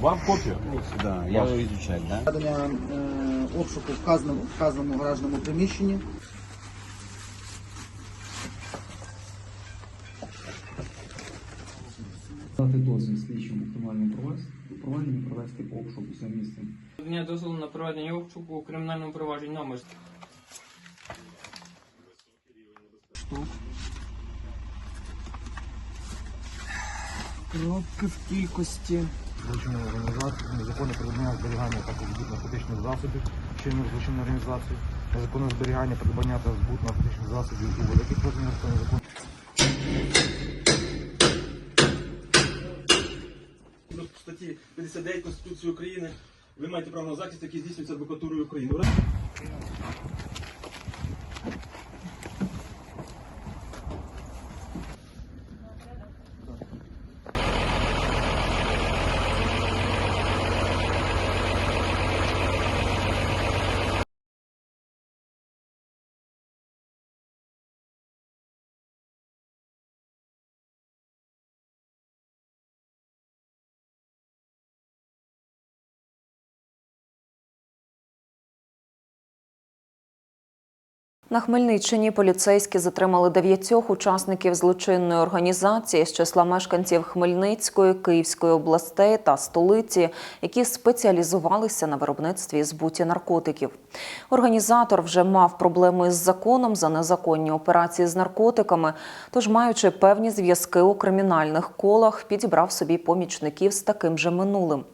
Вам копію? Да, я буду изучать, да? Проведення е, обшуку в вказаному, вказаному гаражному приміщенні. Дати дозвіл слідчому кримінальному провадженню провести обшук за місцем. Дня дозволу на проведення обшуку у кримінальному провадженні номер Кропки в кількості. Злочинної організації, незаконне придбання зберігання та збут наркотичних засобів, чинних злочинної організації, незаконне зберігання, придбання та збут наркотичних засобів у великих розмірах та незаконне статті 59 Конституції України ви маєте право на захист, який здійснюється адвокатурою України. На Хмельниччині поліцейські затримали дев'ятьох учасників злочинної організації з числа мешканців Хмельницької, Київської областей та столиці, які спеціалізувалися на виробництві збуті наркотиків. Організатор вже мав проблеми з законом за незаконні операції з наркотиками, тож, маючи певні зв'язки у кримінальних колах, підібрав собі помічників з таким же минулим.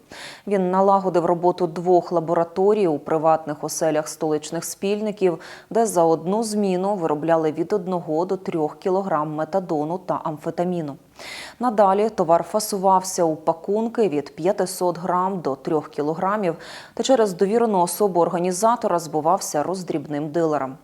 Він налагодив роботу двох лабораторій у приватних оселях столичних спільників, де за одну зміну виробляли від 1 до 3 кілограм метадону та амфетаміну. Надалі товар фасувався у пакунки від 500 грам до 3 кілограмів та через довірену особу організатора збувався роздрібним дилерам.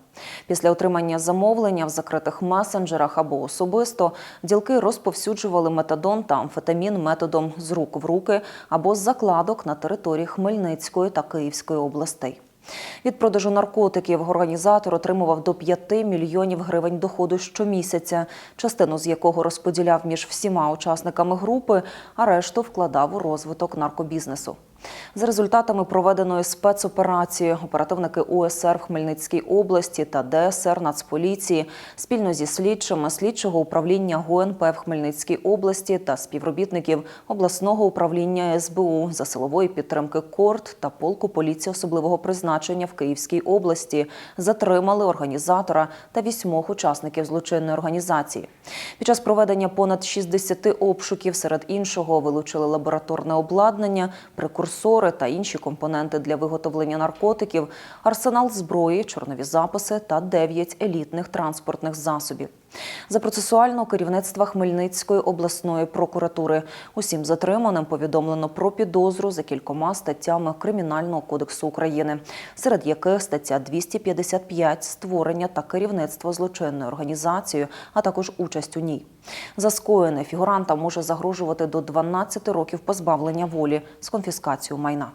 Після отримання замовлення в закритих месенджерах або особисто ділки розповсюджували метадон та амфетамін методом з рук в руки або з закладок на території Хмельницької та Київської областей. Від продажу наркотиків організатор отримував до 5 мільйонів гривень доходу щомісяця, частину з якого розподіляв між всіма учасниками групи, а решту вкладав у розвиток наркобізнесу. За результатами проведеної спецоперації оперативники УСР в Хмельницькій області та ДСР Нацполіції спільно зі слідчими слідчого управління ГУНП в Хмельницькій області та співробітників обласного управління СБУ за силової підтримки КОРД та полку поліції особливого призначення в Київській області затримали організатора та вісьмох учасників злочинної організації. Під час проведення понад 60 обшуків серед іншого вилучили лабораторне обладнання, прекурсори та інші компоненти для виготовлення наркотиків, арсенал зброї, чорнові записи та 9 елітних транспортних засобів. За процесуального керівництва Хмельницької обласної прокуратури усім затриманим повідомлено про підозру за кількома статтями Кримінального кодексу України, серед яких стаття 255 створення та керівництво злочинною організацією, а також участь у ній. За скоєне фігуранта може загрожувати до 12 років позбавлення волі з конфіскацією майна.